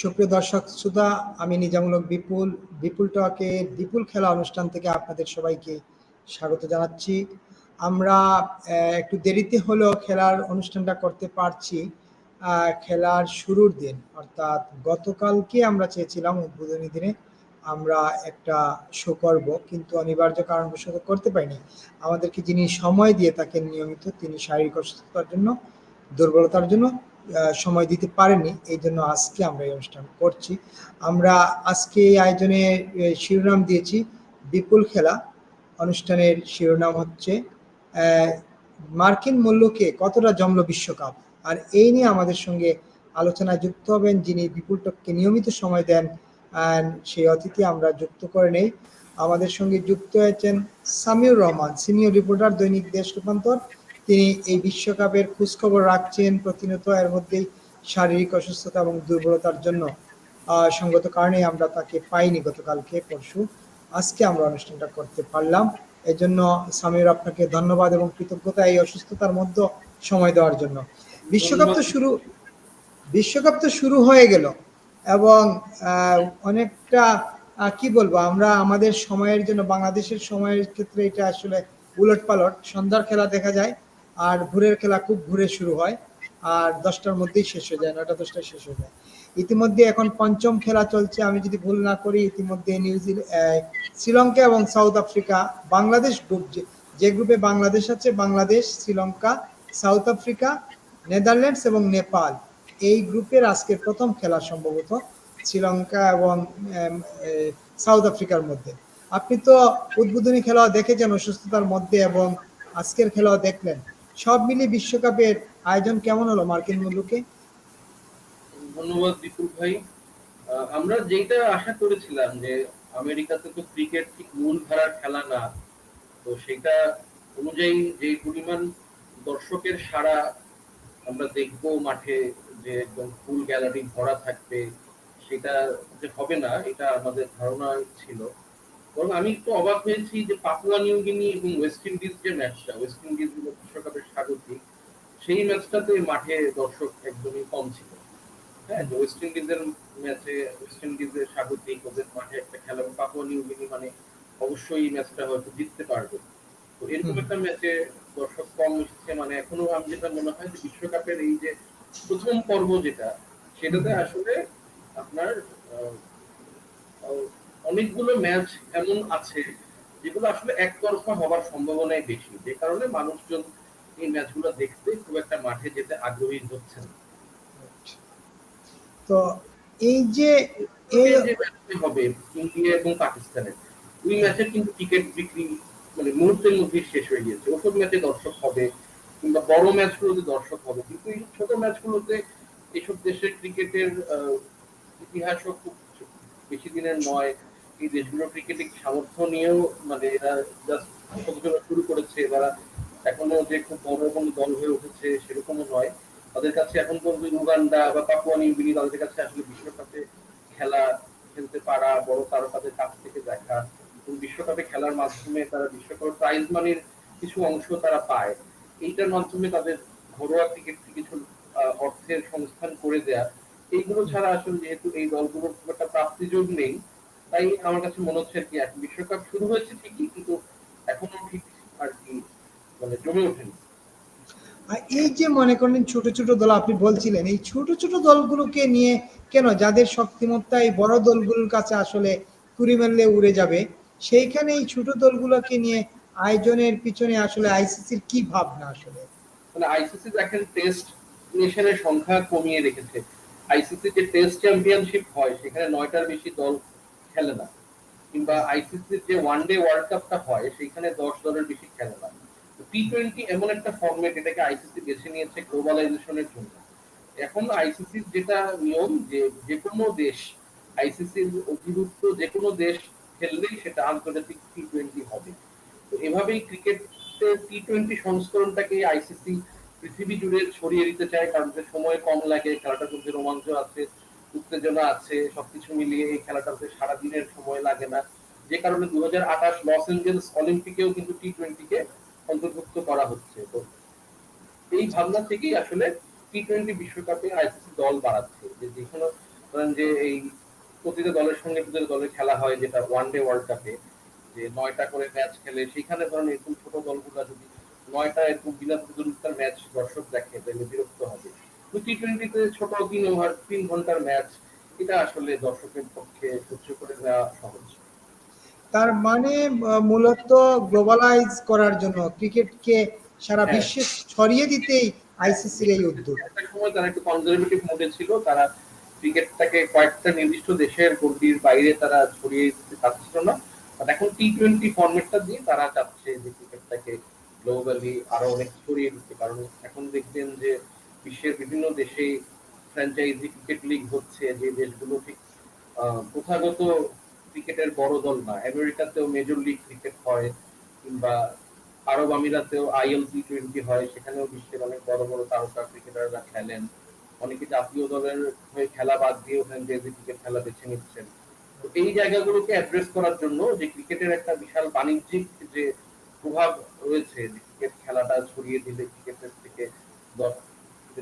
সুপ্রিয় দর্শক, শ্রোতা, আমি নিজামূলক বিপুল বিপুল টকে বিপুল খেলা অনুষ্ঠান থেকে আপনাদের সবাইকে স্বাগত জানাচ্ছি। আমরা একটু দেরিতে হলেও খেলার অনুষ্ঠানটা করতে পারছি। খেলার শুরুর দিন, অর্থাৎ গতকালকে আমরা চেয়েছিলাম উদ্বোধনী দিনে আমরা একটা শো করব, কিন্তু অনিবার্য কারণবশত করতে পারিনি। আমাদেরকে যিনি সময় দিয়ে থাকেন নিয়মিত, তিনি শারীরিক অসুস্থতার জন্য, দুর্বলতার জন্য সময় দিতে পারেনি। এই জন্য আজকে আমরা এই অনুষ্ঠান করছি। আমরা আজকে এই আয়োজনে শিরোনাম দিয়েছি বিপুল খেলা। অনুষ্ঠানের শিরোনাম হচ্ছে মার্কিন মূল্যকে কতটা জমলো বিশ্বকাপ? আর এই নিয়ে আমাদের সঙ্গে আলোচনায় যুক্ত হবেন যিনি বিপুল টককে নিয়মিত সময় দেন সেই অতিথি আমরা যুক্ত করে নেই। আমাদের সঙ্গে যুক্ত হয়েছেন সামিউর রহমান, সিনিয়র রিপোর্টার, দৈনিক দেশ রূপান্তর। তিনি এই বিশ্বকাপের খোঁজখবর রাখছেন প্রতিনিয়ত এর মধ্যেই শারীরিক অসুস্থতা এবং দুর্বলতার জন্য। সঙ্গত কারণে আমরা তাকে পাইনি গতকালকে, পরশু। আজকে আমরা অনুষ্ঠানটা করতে পারলাম। এজন্য সামির আপনাকে ধন্যবাদ এবং কৃতজ্ঞতা এই অসুস্থতার মধ্যে সময় দেওয়ার জন্য। বিশ্বকাপ তো শুরু, বিশ্বকাপ তো শুরু হয়ে গেল এবং অনেকটা কি বলব, আমরা আমাদের সময়ের জন্য, বাংলাদেশের সময়ের ক্ষেত্রে এটা আসলে উলট পালট সন্ধ্যার খেলা দেখা যায় আর ভোরের খেলা খুব ভোরে শুরু হয়, আর দশটার মধ্যেই শেষ হয়ে যায় নটা দশটায় শেষ হয়ে যায়। ইতিমধ্যে এখন পঞ্চম খেলা চলছে, আমি যদি ভুল না করি, ইতিমধ্যে নিউজিল্যান্ড শ্রীলঙ্কা এবং সাউথ আফ্রিকা, বাংলাদেশ গ্রুপ যে গ্রুপে বাংলাদেশ আছে, Bangladesh, Sri Lanka, South Africa, Netherlands এবং নেপাল, এই গ্রুপের আজকের প্রথম খেলা সম্ভবত শ্রীলঙ্কা এবং সাউথ আফ্রিকার মধ্যে। আপনি তো উদ্বোধনী খেলা দেখেছেন অসুস্থতার মধ্যে এবং আজকের খেলাও দেখলেন। সব মিলিয়ে বিশ্বকাপের আয়োজন কেমন হলো মার্কিন মুলুকে ধন্যবাদ বিপুল ভাই। আমরা যেটা আশা করেছিলাম যে আমেরিকাতে তো ক্রিকেট ঠিক মূল ধারার খেলা না, তো সেটা অনুযায়ী যে পরিমাণ দর্শকের সারা আমরা দেখব মাঠে যে একদম ফুল গ্যালারি ভরা থাকবে, সেটা যে হবে না, এটা আমাদের ধারণা ছিল। বরং আমি একটু অবাক হয়েছি যে পাপুয়া নিউ গিনি এবং ওয়েস্ট ইন্ডিজ যে ম্যাচটা ওয়েস্ট ইন্ডিজ বিশ্বকাপের স্বাগতিক সেই ম্যাচটাতে মাঠে দর্শক একদমই কম ছিল। হ্যাঁ ওয়েস্ট ইন্ডিজের ম্যাচে ওয়েস্ট ইন্ডিজের স্বাগতিক ওদের মাঠে একটা খেলা পাপুয়া মানে অবশ্যই ম্যাচটা হয়তো জিততে পারবে। তো এরকম একটা ম্যাচে দর্শক কম এসেছে মানে এখনও আমি যেটা মনে হয় যে বিশ্বকাপের এই যে প্রথম পর্ব যেটা সেটাতে আসলে আপনার অনেকগুলো ম্যাচ এমন আছে যেগুলো আসলে একতরফা হওয়ার সম্ভাবনাই বেশি। যে কারণে মানুষজন এই ম্যাচগুলো দেখতে খুব একটা মাঠে যেতে আগ্রহী হচ্ছে না। তো এই যে এই হবে ইন্ডিয়া এবং পাকিস্তানের ওই ম্যাচের কিন্তু টিকিট বিক্রি মানে মুহূর্তের মধ্যেই শেষ হয়ে গিয়েছে। ওসব ম্যাচে দর্শক হবে কিংবা বড় ম্যাচগুলোতে দর্শক হবে। কিন্তু এই ছোট ম্যাচগুলোতে এইসব দেশের ক্রিকেটের ইতিহাসও খুব বেশি দিনের নয়। এই দেশগুলো ক্রিকেটিং সামর্থ্য নিয়েও মানে এরা শুরু করেছে এরা এখনও যে খুব বড় কোনো দল হয়ে উঠেছে সেরকমও নয়। তাদের কাছে এখন পর্যন্ত উগান্ডা বা পাপুয়া নিউ গিনি তাদের কাছে আসলে বিশ্বকাপে খেলা খেলতে পারা, বড় তারকাদের কাছ থেকে দেখা, এবং বিশ্বকাপে খেলার মাধ্যমে তারা বিশ্বকাপের প্রাইজ মানির কিছু অংশ তারা পায়। এইটার মাধ্যমে তাদের ঘরোয়া ক্রিকেট কিছু অর্থের সংস্থান করে দেয়া, এইগুলো ছাড়া আসলে যেহেতু এই দলগুলোর খুব একটা প্রাপ্তিযোগ নেই তাই আমার কাছে মনে হচ্ছে কি বিশ্বকাপ শুরু হয়েছে ঠিকই কিন্তু এখনও ঠিক আর কি মানে জমে ওঠেনি। আর এই যে মনে করেন ছোট ছোট দল আপনি বলছিলেন এই ছোট ছোট দলগুলোকে নিয়ে কেন যাদের শক্তিমত্তা এই বড় দলগুলোর কাছে আসলে কুড়ি মারলে উড়ে যাবে সেইখানে এই ছোট দলগুলোকে নিয়ে আয়োজনের পিছনে আসলে আইসিসির কি ভাবনা আসলে? মানে আইসিসি দেখেন টেস্ট নেশনের সংখ্যা কমিয়ে রেখেছে। আইসিসি যে টেস্ট চ্যাম্পিয়নশিপ হয় সেখানে নয়টার বেশি দল খেলে না। কিংবা আইসিসি যে ওয়ান ডে ওয়ার্ল্ড কাপটা হয় সেখানে দশ দলের বেশি খেলে না। টি টোয়েন্টি এমন একটা ফর্মেট এটাকে আইসিসি বেছে নিয়েছে গ্লোবালাইজেশনের জন্য। এখন আইসিসির যেটা নিয়ম যে যে কোনো দেশ আইসিসির অধিভুক্ত যে কোনো দেশ খেললেই সেটা আন্তর্জাতিক টি টোয়েন্টি হবে। তো এভাবেই ক্রিকেট টি টোয়েন্টি সংস্করণটাকে আইসিসি পৃথিবী জুড়ে ছড়িয়ে দিতে চায়, কারণ সময় কম লাগে খেলাটার মধ্যে রোমাঞ্চ আছে উত্তেজনা আছে, সবকিছু মিলিয়ে এই খেলাটাতে সারাদিনের সময় লাগে না। যে কারণে দু আঠাশ লস এঞ্জেলস অলিম্পিকেও কিন্তু টি টোয়েন্টিকে অন্তর্ভুক্ত করা হচ্ছে। তো এই ভাবনা থেকেই আসলে টি টোয়েন্টি বিশ্বকাপে আইসিসি দল বাড়াচ্ছে। যে যেখানে ধরেন যে এই প্রতিটা দলের সঙ্গে প্রতিটা দলের খেলা হয়, যেটা ওয়ান ডে ওয়ার্ল্ড কাপে যে নয়টা করে ম্যাচ খেলে, সেখানে ধরেন এরকম ছোট দলগুলো যদি নয়টা এরকম বিনা প্রতিযোগিতার ম্যাচ দর্শক দেখে, তাহলে বিরক্ত হবে। টি টোয়েন্টিতে ছোট তিন ওভার তিন ঘণ্টার ম্যাচ এটা আসলে দর্শকের পক্ষে সহ্য করে নেওয়া সহজ। তার মানে মূলত গ্লোবালাইজ করার জন্য ক্রিকেটকে সারা হ্যাঁ। বিশ্বে ছড়িয়ে দিতেই আইসিসির এই উদ্যোগ। একটা সময় তারা একটু কনজারভেটিভ মোডে ছিল তারা ক্রিকেটটাকে কয়েকটা নির্দিষ্ট দেশের গণ্ডির বাইরে তারা ছড়িয়ে দিতে চাচ্ছিল না। বাট এখন টি টোয়েন্টি ফর্মেটটা দিয়ে তারা চাচ্ছে যে ক্রিকেটটাকে গ্লোবালি আরও অনেক ছড়িয়ে দিতে কারণ এখন দেখবেন যে বিশ্বের বিভিন্ন দেশে ফ্র্যাঞ্চাইজি ক্রিকেট লিগ হচ্ছে, যে দেশগুলো ঠিক প্রথাগত ক্রিকেটের বড় দল না। আমেরিকাতেও মেজর লিগ ক্রিকেট হয়, কিংবা আরব আমিরাতেও আইএল টি টোয়েন্টি হয়, সেখানেও বিশ্বের অনেক বড় বড় তারকা ক্রিকেটাররা খেলেন। অনেকে জাতীয় দলের হয়ে খেলা বাদ দিয়ে ওখানে যে ক্রিকেট খেলা বেছে নিচ্ছেন। তো এই জায়গাগুলোকে অ্যাড্রেস করার জন্য যে ক্রিকেটের একটা বিশাল বাণিজ্যিক যে প্রভাব রয়েছে, যে ক্রিকেট খেলাটা ছড়িয়ে দিলে ক্রিকেটের থেকে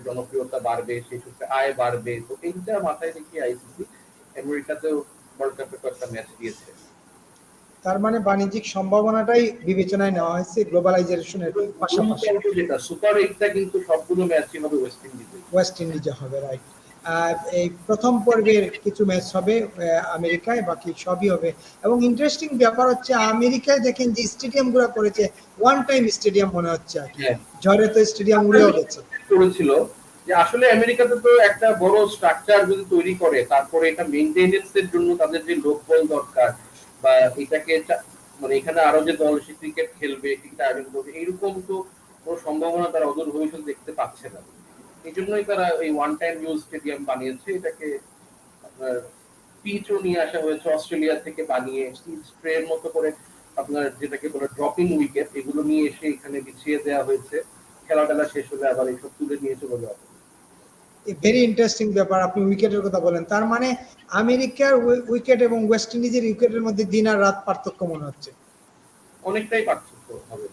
জনপ্রিয়তা বাড়বে সেই সূত্রে আয় বাড়বে। তো এইটা মাথায় রেখে আইসিসি আমেরিকাতেও ওয়ার্ল্ড কাপে কয়েকটা ম্যাচ দিয়েছে। তার মানে বাণিজ্যিক সম্ভাবনাটাই বিবেচনায় নেওয়া হয়েছে গ্লোবালাইজেশনের পাশাপাশি। যেটা সুপার এইটটা কিন্তু সবগুলো ম্যাচই হবে ওয়েস্ট ইন্ডিজে ওয়েস্ট ইন্ডিজে হবে রাইট এই প্রথম পর্বের কিছু ম্যাচ হবে আমেরিকায় বাকি সবই হবে। এবং ইন্টারেস্টিং ব্যাপার হচ্ছে আমেরিকায় দেখেন যে স্টেডিয়ামগুলো করেছে ওয়ান টাইম স্টেডিয়াম মনে হচ্ছে আর কি। হ্যাঁ। ঝড়ে তো স্টেডিয়াম উড়েও গেছে। করেছিল যে আসলে আমেরিকাতে তো একটা বড় স্ট্রাকচার যদি তৈরি করে তারপরে এটা মেইনটেনেন্স এর জন্য তাদের যে লোকবল দরকার বা এটাকে মানে এখানে আরও যে দল সে ক্রিকেট খেলবে ক্রিকেট আয়োজন করবে এইরকম তো কোনো সম্ভাবনা তারা অদূর ভবিষ্যৎ দেখতে পাচ্ছে না। এই জন্যই তারা এই ওয়ান টাইম ইউজ স্টেডিয়াম বানিয়েছে। এটাকে আপনার পিচও নিয়ে আসা হয়েছে অস্ট্রেলিয়া থেকে বানিয়ে স্প্রের মতো করে আপনার যেটাকে বলে ড্রপিং উইকেট এগুলো নিয়ে এসে এখানে বিছিয়ে দেওয়া হয়েছে। খেলা টেলা শেষ হলে আবার এইসব তুলে নিয়ে চলে যাওয়া ভেরি ইন্টারেস্টিং ব্যাপার আপনি উইকেটের কথা বলেন। তার মানে আমেরিকার উইকেট এবং ওয়েস্ট ইন্ডিজের উইকেটের মধ্যে দিন আর রাত পার্থক্য মনে হচ্ছে। অনেকটাই পার্থক্য হবে।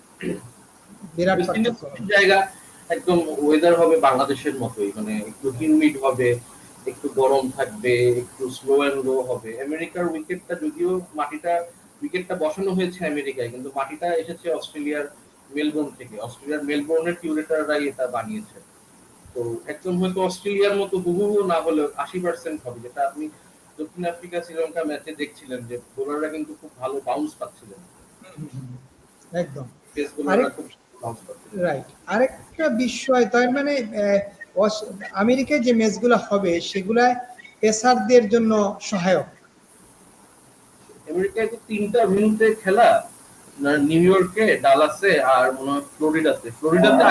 বিরাট পার্থক্য জায়গা একদম ওয়েদার হবে বাংলাদেশের মতোই। মানে একটু হিউমিড হবে একটু গরম থাকবে একটু স্লো এন্ড লো হবে। আমেরিকার উইকেটটা যদিও মাটিটা উইকেটটা বসানো হয়েছে আমেরিকায় কিন্তু মাটিটা এসেছে অস্ট্রেলিয়ার মেলবোর্ন থেকে। অস্ট্রেলিয়ার মেলবোর্নের কিউরেটাররাই এটা বানিয়েছে। তো একদম হয়তো অস্ট্রেলিয়ার মতো বহু না হলেও আশি পার্সেন্ট হবে যেটা আপনি দক্ষিণ আফ্রিকা শ্রীলঙ্কা ম্যাচে দেখছিলেন যে বোলাররা কিন্তু খুব ভালো বাউন্স পাচ্ছিলেন। একদম। পেস বোলাররা খুব রাইট আরেকটা বিষয় তার মানে আমেরিকায় যে ম্যাচগুলো হবে সেগুলা পেসারদের জন্য সহায়ক। আমেরিকায় তো তিনটা ভেন্যুতে খেলা নিউ ইয়র্কে ডালাসে আর মনে হয় ফ্লোরিডাতে। ফ্লোরিডাতে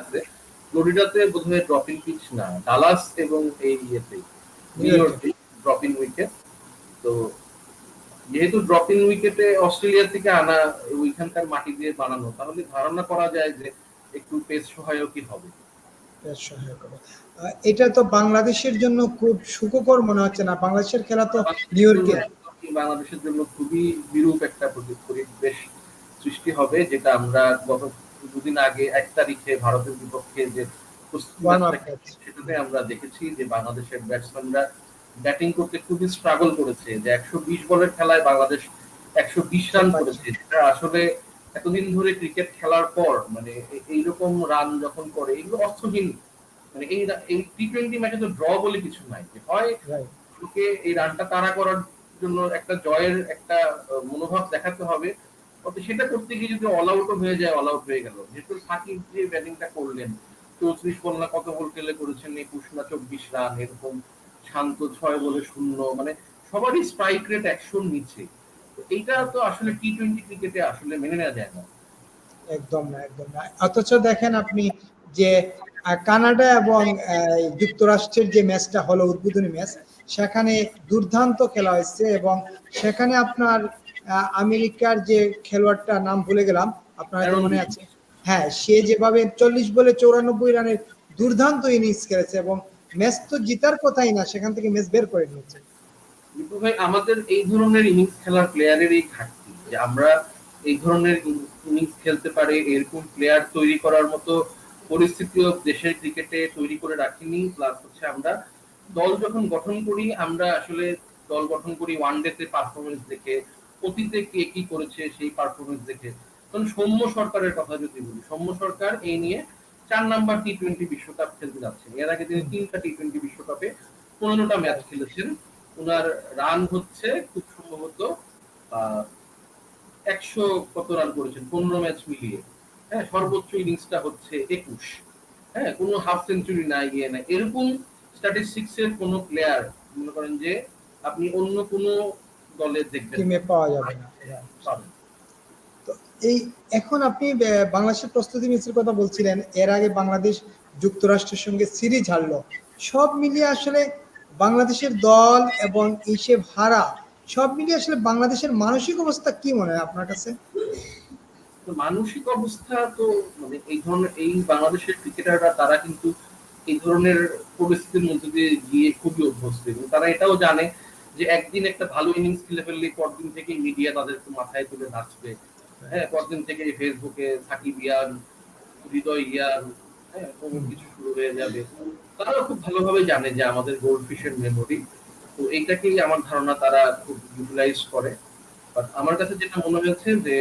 আছে। ফ্লোরিডাতে বোধহয় ড্রপিং পিচ না ডালাস এবং এই ইয়েতে নিউ ইয়র্কে। ড্রপিং উইকেট তো যেহেতু ড্রপিং উইকেটে অস্ট্রেলিয়া থেকে আনা ওইখানকার মাটি দিয়ে বানানো তাহলে ধারণা করা যায় যে একটু পেস সহায়কই হবে। এটা তো বাংলাদেশের জন্য খুব সুখকর মনে হচ্ছে না বাংলাদেশের খেলা তো নিউ ইয়র্কে বাংলাদেশের জন্য খুবই বিরূপ একটা পরিবেশ সৃষ্টি হবে যেটা আমরা গত দুদিন আগে এক তারিখে ভারতের বিপক্ষে যে। সেটাতে আমরা দেখেছি যে বাংলাদেশের ব্যাটসম্যানরা ব্যাটিং করতে খুবই স্ট্রাগল করেছে। যে একশো বিশ বলের খেলায় বাংলাদেশ একশো বিশ রান করেছে। যেটা আসলে এতদিন ধরে ক্রিকেট খেলার পর মানে এইরকম রান যখন করে এগুলো অর্থহীন। মানে এই এই টি টোয়েন্টি ম্যাচে তো ড্র বলে কিছু নাই। যে হয় এই রানটা তাড়া করার জন্য একটা জয়ের একটা মনোভাব দেখাতে হবে। তবে সেটা করতে গিয়ে যদি অল আউটও হয়ে যায় অল আউট হয়ে গেল। যেহেতু সাকিব যে ব্যাটিংটা করলেন চৌত্রিশ বল না কত বল খেলে করেছেন একুশ না চব্বিশ রান এরকম শান্ত ছয় বলে শূন্য মানে সবারই স্ট্রাইক রেট একশোর নিচে। এইটা তো আসলে টি টোয়েন্টি ক্রিকেটে আসলে মেনে নেওয়া যায় না। একদম না একদম না। অথচ দেখেন আপনি যে কানাডা এবং যুক্তরাষ্ট্রের যে ম্যাচটা হলো উদ্বোধনী ম্যাচ সেখানে দুর্দান্ত খেলা হয়েছে এবং সেখানে আপনার আমেরিকার যে খেলোয়াড়টা নাম ভুলে গেলাম আপনার মনে আছে? হ্যাঁ সে যেভাবে চল্লিশ বলে চৌরানব্বই রানের দুর্দান্ত ইনিংস খেলেছে এবং ম্যাচ তো জিতার কথাই না, সেখান থেকে ম্যাচ বের করে নিয়েছে। ভাই, আমাদের এই ধরনের ইনিংস খেলার প্লেয়ারের এই ঘাটতি, যে আমরা এই ধরনের ইনিংস খেলতে পারে, এরকম প্লেয়ার তৈরি করার মতো পরিস্থিতিও দেশের ক্রিকেটে তৈরি করে রাখিনি প্লাস হচ্ছে আমরা দল যখন গঠন করি, আমরা আসলে দল গঠন করি ওয়ান ডে তে পারফরমেন্স দেখে, অতীতে কে কি করেছে সেই পারফরমেন্স দেখে। কারণ সৌম্য সরকারের কথা যদি বলি, সৌম্য সরকার এই নিয়ে চার নাম্বার টি টোয়েন্টি বিশ্বকাপ খেলতে যাচ্ছেন এর আগে তিনি তিনটা টি টোয়েন্টি বিশ্বকাপে পনেরোটা ম্যাচ খেলেছেন। ওনার রান হচ্ছে খুব সম্ভবত একশো কত রান করেছেন পনেরো ম্যাচ মিলিয়ে। হ্যাঁ সর্বোচ্চ ইনিংসটা হচ্ছে একুশ। হ্যাঁ কোনো হাফ সেঞ্চুরি নাই ইয়ে নাই এরকম স্ট্যাটিস্টিক্স এর কোনো প্লেয়ার মনে করেন যে আপনি অন্য কোনো দলে দেখবেন টিমে পাওয়া যাবে না। এই এখন আপনি বাংলাদেশের প্রস্তুতি ম্যাচের কথা বলছিলেন, এর আগে বাংলাদেশ যুক্তরাষ্ট্রের সঙ্গে সিরিজ হারলো। সব মিলিয়ে আসলে বাংলাদেশের দল এবং হিসেব হারা, সব মিলিয়ে আসলে বাংলাদেশের মানসিক অবস্থা কি মনে হয় আপনার কাছে? মানসিক অবস্থা তো মানে এই ধরনের, এই বাংলাদেশের ক্রিকেটাররা, তারা কিন্তু এই ধরনের পরিস্থিতির মধ্যে দিয়ে গিয়ে খুবই অভ্যস্ত এবং তারা এটাও জানে যে একদিন একটা ভালো ইনিংস খেলে ফেললে পরদিন থেকে মিডিয়া তাদেরকে মাথায় তুলে নাচবে। হ্যাঁ পরদিন থেকে ফেসবুকে সাকিব ইয়ান হৃদয় ইয়ান হ্যাঁ কিছু শুরু হয়ে যাবে। তারাও খুব ভালোভাবে জানে যে আমাদের গোল্ড ফিশের মেমোরি তো এইটাকেই আমার ধারণা তারা খুব ইউটিলাইজ করে। বাট আমার কাছে যেটা মনে হয়েছে যে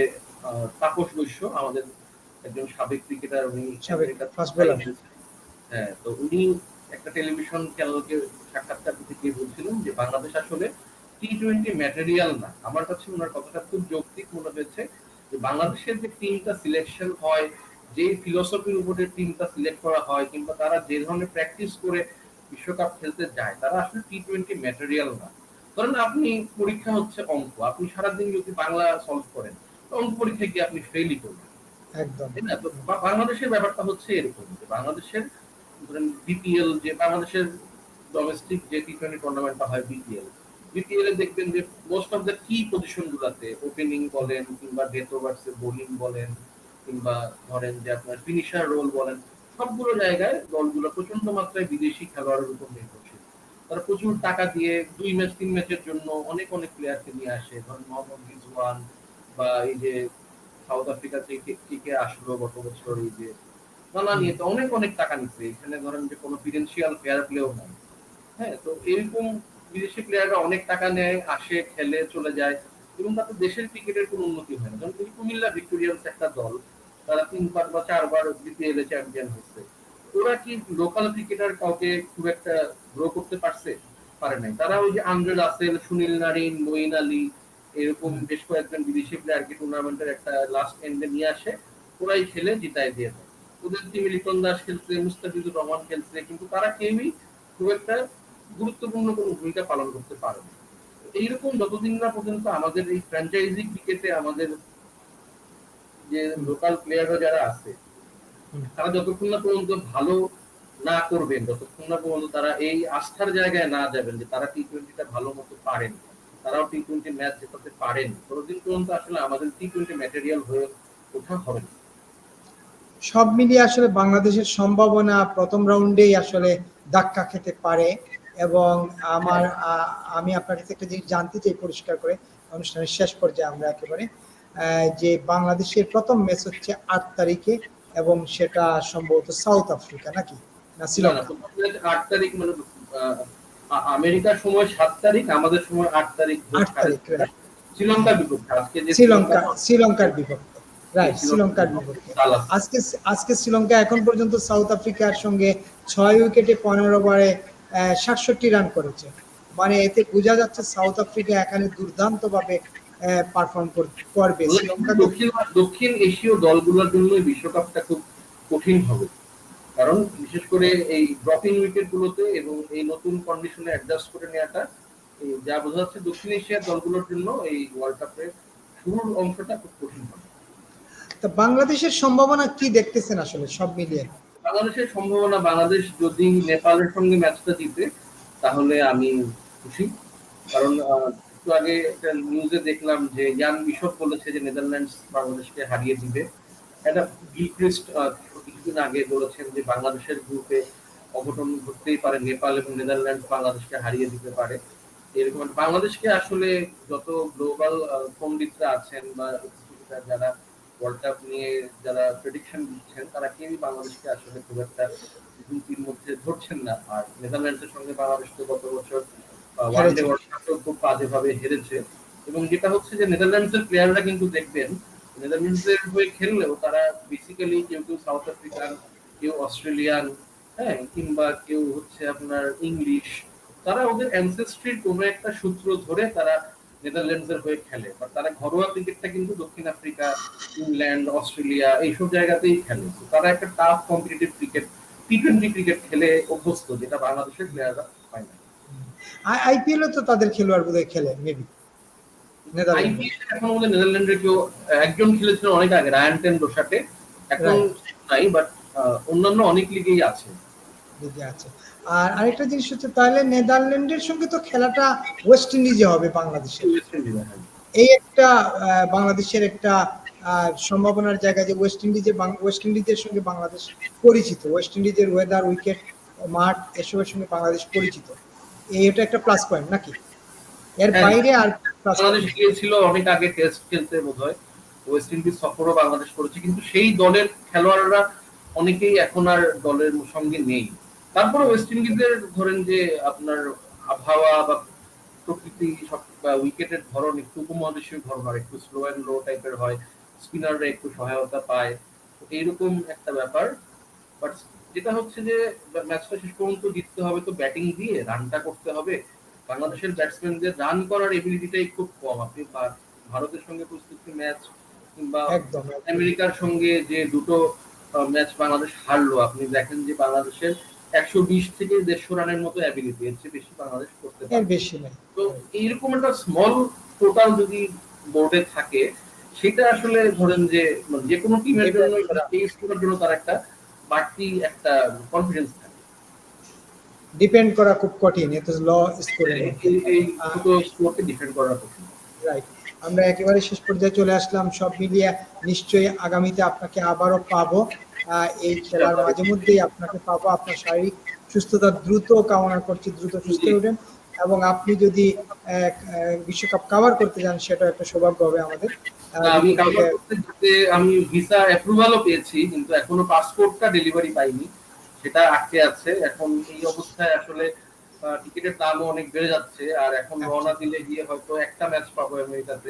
তাপস বৈশ্য আমাদের একজন সাবেক ক্রিকেটার উনি। হ্যাঁ তো উনি একটা টেলিভিশন চ্যানেলকে সাক্ষাৎকার দিতে গিয়ে বলছিলেন যে বাংলাদেশ আসলে টি টোয়েন্টি ম্যাটেরিয়াল না। আমার কাছে ওনার কথাটা খুব যৌক্তিক মনে হয়েছে। যে বাংলাদেশের যে টিমটা সিলেকশন হয় যে ফিলোসফির উপরে টিমটা সিলেক্ট করা হয় কিংবা তারা যে ধরনের প্র্যাকটিস করে বিশ্বকাপ খেলতে যায় তারা আসলে টি টোয়েন্টি ম্যাটেরিয়াল না। ধরেন আপনি পরীক্ষা হচ্ছে অঙ্ক আপনি সারাদিন যদি বাংলা সলভ করেন অঙ্ক পরীক্ষায় গিয়ে আপনি ফেলই করবেন? একদম। তাই না? তো বাংলাদেশের ব্যাপারটা হচ্ছে এরকম যে বাংলাদেশের ধরেন বিপিএল যে বাংলাদেশের ডোমেস্টিক যে টি টোয়েন্টি টুর্নামেন্টটা হয় বিপিএল বিপিএল এ দেখবেন যে মোস্ট অফ দ্য কি পজিশন গুলাতে ওপেনিং বলেন কিংবা ডেথ ওভার্স বোলিং বলেন কিংবা ধরেন যে আপনার ফিনিশার রোল বলেন, সবগুলো জায়গায় দলগুলো প্রচণ্ড মাত্রায় বিদেশি খেলোয়াড়ের উপর নির্ভরশীল। তারা প্রচুর টাকা দিয়ে দুই ম্যাচ, তিন ম্যাচের জন্য অনেক অনেক প্লেয়ারকে নিয়ে আসে। ধরেন মোহাম্মদ রিজওয়ান বা এই যে সাউথ আফ্রিকা থেকে থেকে আসলো গত বছর, এই যে নানা নিয়ে তো অনেক অনেক টাকা নিচ্ছে। এখানে ধরেন যে কোনো ফিনান্সিয়াল ফেয়ার প্লেও নাই। হ্যাঁ তো এরকম বিদেশি প্লেয়াররা অনেক টাকা নেয় আসে খেলে চলে যায় এবং তাতে দেশের ক্রিকেটের কোনো উন্নতি হয় না। যেমন তুমি কুমিল্লা ভিক্টোরিয়ান্স একটা দল তারা তিনবার বা চারবার বিপিএল এ চ্যাম্পিয়ন হচ্ছে। ওরা কি লোকাল ক্রিকেটার কাউকে খুব একটা গ্রো করতে পারছে? পারে নাই। তারা ওই যে Andre Russell Sunil Narine Moeen Ali এরকম বেশ কয়েকজন বিদেশি প্লেয়ারকে টুর্নামেন্টের একটা লাস্ট এন্ডে নিয়ে আসে। ওরাই খেলে জিতায় দিয়ে দেয়। ওদের টিমে লিটন দাস খেলছে মুস্তাফিজুর রহমান খেলছে কিন্তু তারা কেউই খুব একটা গুরুত্বপূর্ণ কোনো ভূমিকা পালন করতে পারে এইরকম যতদিন না পর্যন্ত আমাদের এই ফ্র্যাঞ্চাইজি ক্রিকেটে আমাদের যে লোকাল প্লেয়াররা যারা আছে তারা যতক্ষণ না পর্যন্ত ভালো না করবেন যতক্ষণ না পর্যন্ত তারা এই আস্থার জায়গায় না যাবেন যে তারা টি টোয়েন্টিটা ভালো মতো পারেন তারাও টি টোয়েন্টি ম্যাচ জেতাতে পারেন ততদিন পর্যন্ত আসলে আমাদের টি টোয়েন্টি ম্যাটেরিয়াল হয়ে ওঠা হবে না। সব মিলিয়ে আসলে বাংলাদেশের সম্ভাবনা প্রথম রাউন্ডেই আসলে ধাক্কা খেতে পারে। এবং আমার আমি আপনার কাছে একটা জিনিস জানতে চাই পরিষ্কার করে অনুষ্ঠানের শেষ পর্যায়ে আমরা একেবারে যে বাংলাদেশের প্রথম ম্যাচ হচ্ছে আট তারিখে এবং সেটা সম্ভবত সাউথ আফ্রিকা নাকি? না শ্রীলঙ্কা? আট তারিখ মানে আমেরিকার সময় সাত তারিখ আমাদের সময় আট তারিখ আট তারিখ, শ্রীলঙ্কার বিপক্ষে আজকে শ্রীলঙ্কা শ্রীলঙ্কার বিপক্ষে। রাইট শ্রীলঙ্কার বিপক্ষে আজকে আজকে শ্রীলঙ্কা এখন পর্যন্ত সাউথ আফ্রিকার সঙ্গে ছয় উইকেটে পনেরো ওভারে সাতষট্টি রান করেছে। মানে এতে বোঝা যাচ্ছে সাউথ আফ্রিকা এখানে দুর্দান্ত ভাবে পারফর্ম করবে। দক্ষিণ দক্ষিণ এশীয় দলগুলোর জন্য বিশ্বকাপটা খুব কঠিন হবে। কারণ বিশেষ করে এই ড্রপিং উইকেট গুলোতে এবং এই নতুন কন্ডিশনে অ্যাডজাস্ট করে নেওয়াটা যা বোঝা যাচ্ছে দক্ষিণ এশিয়ার দলগুলোর জন্য এই ওয়ার্ল্ড কাপের শুরুর অংশটা খুব কঠিন হবে। তা বাংলাদেশের সম্ভাবনা কি দেখতেছেন আসলে সব মিলিয়ে? বাংলাদেশের সম্ভাবনা, বাংলাদেশ যদি নেপালের সঙ্গে ম্যাচটা জিতে, তাহলে আমি খুশি। কারণ একটু আগে একটা নিউজে দেখলাম যে ইয়ান বিশপ বলেছে যে নেদারল্যান্ডস বাংলাদেশকে হারিয়ে দিবে। একটা গিলক্রিস্ট কিছুদিন আগে বলেছেন যে বাংলাদেশের গ্রুপে অঘটন ঘটতেই পারে, নেপাল এবং নেদারল্যান্ডস বাংলাদেশকে হারিয়ে দিতে পারে। এরকম বাংলাদেশকে আসলে যত গ্লোবাল পণ্ডিতরা আছেন বা যারা ওয়ার্ল্ড কাপ নিয়ে যারা প্রেডিকশন দিচ্ছেন তারা কেউই বাংলাদেশকে আসলে খুব একটা দুটির মধ্যে ধরছেন না। আর নেদারল্যান্ডসের সঙ্গে বাংলাদেশ তো গত বছর ওয়ানডে ওয়ার্ল্ড কাপেও খুব বাজেভাবে হেরেছে। এবং যেটা হচ্ছে যে নেদারল্যান্ডসের প্লেয়াররা কিন্তু দেখবেন নেদারল্যান্ডসের হয়ে খেললেও তারা বেসিক্যালি কেউ কেউ সাউথ আফ্রিকান কেউ অস্ট্রেলিয়ান হ্যাঁ কিংবা কেউ হচ্ছে আপনার ইংলিশ তারা ওদের অ্যানসেস্ট্রির কোনো একটা সূত্র ধরে তারা নেদারল্যান্ডসের হয়ে খেলে বা তারা ঘরোয়া ক্রিকেটটা কিন্তু দক্ষিণ আফ্রিকা ইংল্যান্ড অস্ট্রেলিয়া এইসব জায়গাতেই খেলে। তারা একটা tough competitive cricket T twenty cricket খেলে অভ্যস্ত যেটা বাংলাদেশের প্লেয়াররা পায় না। আইপিএল তো তাদের খেলোয়াড় বোধহয় খেলে মেবি আইপিএল এখন আমাদের নেদারল্যান্ডের কেউ একজন খেলেছিলেন অনেক আগে রায়ান টেন রোসাটে এখন নাই বাট অন্যান্য অনেক লিগেই আছে। লিগে আছে। আর আরেকটা জিনিস হচ্ছে তাহলে নেদারল্যান্ডের সঙ্গে তো খেলাটা ওয়েস্ট ইন্ডিজে হবে বাংলাদেশের। এই একটা বাংলাদেশের একটা সম্ভাবনার জায়গা যে ওয়েস্ট ইন্ডিজে ওয়েস্ট ইন্ডিজের সঙ্গে বাংলাদেশ পরিচিত। ওয়েস্ট ইন্ডিজের ওয়েদার উইকেট মাঠ এসবের সঙ্গে বাংলাদেশ পরিচিত। এই এটা একটা প্লাস পয়েন্ট নাকি? এর হ্যাঁ। বাইরে আর বাংলাদেশ গিয়েছিল অনেক আগে টেস্ট খেলতে বোধহয়। ওয়েস্ট ইন্ডিজ সফরও বাংলাদেশ করেছে। কিন্তু সেই দলের খেলোয়াড়রা অনেকেই এখন আর দলের সঙ্গে নেই। তারপরে ওয়েস্ট ইন্ডিজের ধরেন যে আপনার আবহাওয়া বা প্রকৃতি সব বা উইকেটের ধরন একটু উপমহাদেশীয় ধরন হয় একটু স্লো অ্যান্ড লো টাইপের হয় স্পিনাররা একটু সহায়তা পায় তো এইরকম একটা ব্যাপার। বাট যেটা হচ্ছে যে ম্যাচটা শেষ পর্যন্ত জিততে হবে তো ব্যাটিং দিয়ে রানটা করতে হবে। বাংলাদেশের ব্যাটসম্যানদের রান করার এবিলিটিটাই খুব কম। আপনি ভারতের সঙ্গে প্রস্তুতি ম্যাচ কিংবা। আমেরিকার সঙ্গে যে দুটো ম্যাচ বাংলাদেশ হারলো আপনি দেখেন যে বাংলাদেশের একশো বিশ থেকে দেড়শো রানের মতো অ্যাবিলিটি এর চেয়ে বেশি বাংলাদেশ করতে পারে বেশি তো এইরকম একটা স্মল টোটাল যদি বোর্ডে থাকে সেটা আসলে ধরেন যে মানে যে কোনো টিমের জন্য জন্য তার একটা বাড়তি একটা কনফিডেন্স থাকে। ডিপেন্ড করা খুব কঠিন এত ল স্কোরে এই- দুটো স্কোরকে ডিফেন্ড করা কঠিন। রাইট আমরা একেবারে শেষ পর্যায়ে চলে আসলাম সব মিলিয়ে নিশ্চয়ই আগামীতে আপনাকে আবারও পাবো। এই খেলার মাঝে মধ্যেই আপনাকে পাবো আপনার শারীরিক সুস্থতা দ্রুত কামনা করছি দ্রুত সুস্থ ওঠেন এবং আপনি যদি বিশ্বকাপ কাভার করতে যান সেটা একটা সৌভাগ্য হবে আমাদের। আমি ভিসা অ্যাপ্রুভালও পেয়েছি কিন্তু এখনও পাসপোর্টটা ডেলিভারি পাইনি। সেটা আটকে আছে। এখন এই অবস্থায় আসলে টিকিটের দামও অনেক বেড়ে যাচ্ছে। আর এখন আচ্ছা। রওনা দিলে গিয়ে হয়তো একটা ম্যাচ পাবো আমেরিকাতে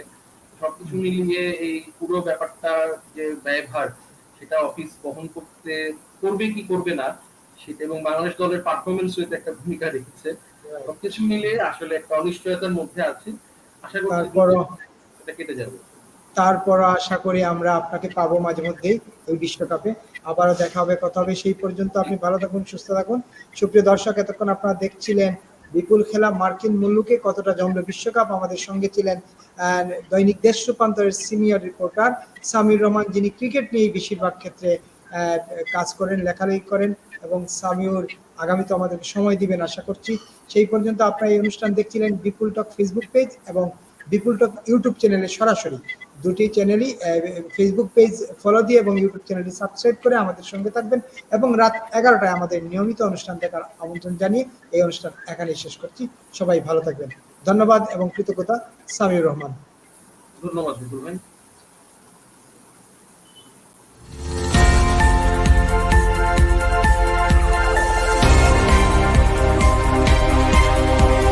সবকিছু মিলিয়ে এই পুরো ব্যাপারটা যে ব্যয়ভার সেটা অফিস বহন করতে করবে কি করবে না সেটা এবং বাংলাদেশ দলের পারফরমেন্স হইতে একটা ভূমিকা রেখেছে। সবকিছু মিলিয়ে আসলে একটা অনিশ্চয়তার মধ্যে আছে। আশা তারপরও- এটা কেটে যাবে। তারপর আশা করি আমরা আপনাকে পাবো মাঝে মধ্যেই এই বিশ্বকাপে। আবারও দেখা হবে কথা হবে সেই পর্যন্ত আপনি ভালো থাকুন সুস্থ থাকুন। সুপ্রিয় দর্শক এতক্ষণ আপনারা দেখছিলেন বিপুল খেলা মার্কিন মুল্লুকে কতটা জমলো বিশ্বকাপ? আমাদের সঙ্গে ছিলেন দৈনিক দেশ রূপান্তরের সিনিয়র রিপোর্টার সামির রহমান, যিনি ক্রিকেট নিয়ে বেশিরভাগ ক্ষেত্রে কাজ করেন, লেখালেখি করেন এবং সামিউর আগামীতে আমাদেরকে সময় দিবেন আশা করছি। সেই পর্যন্ত আপনারা এই অনুষ্ঠান দেখছিলেন বিপুল টক ফেসবুক পেজ এবং বিপুল টক ইউটিউব চ্যানেলে সরাসরি। দুটি চ্যানেলই ফেসবুক পেজ ফলো দিয়ে এবং ইউটিউব চ্যানেলটি সাবস্ক্রাইব করে আমাদের সঙ্গে থাকবেন এবং রাত এগারোটায় আমাদের নিয়মিত অনুষ্ঠান দেখার আমন্ত্রণ জানিয়ে এই অনুষ্ঠান এখানেই শেষ করছি। সবাই ভালো থাকবেন। ধন্যবাদ এবং কৃতজ্ঞতা। সামিউর রহমান। ধন্যবাদ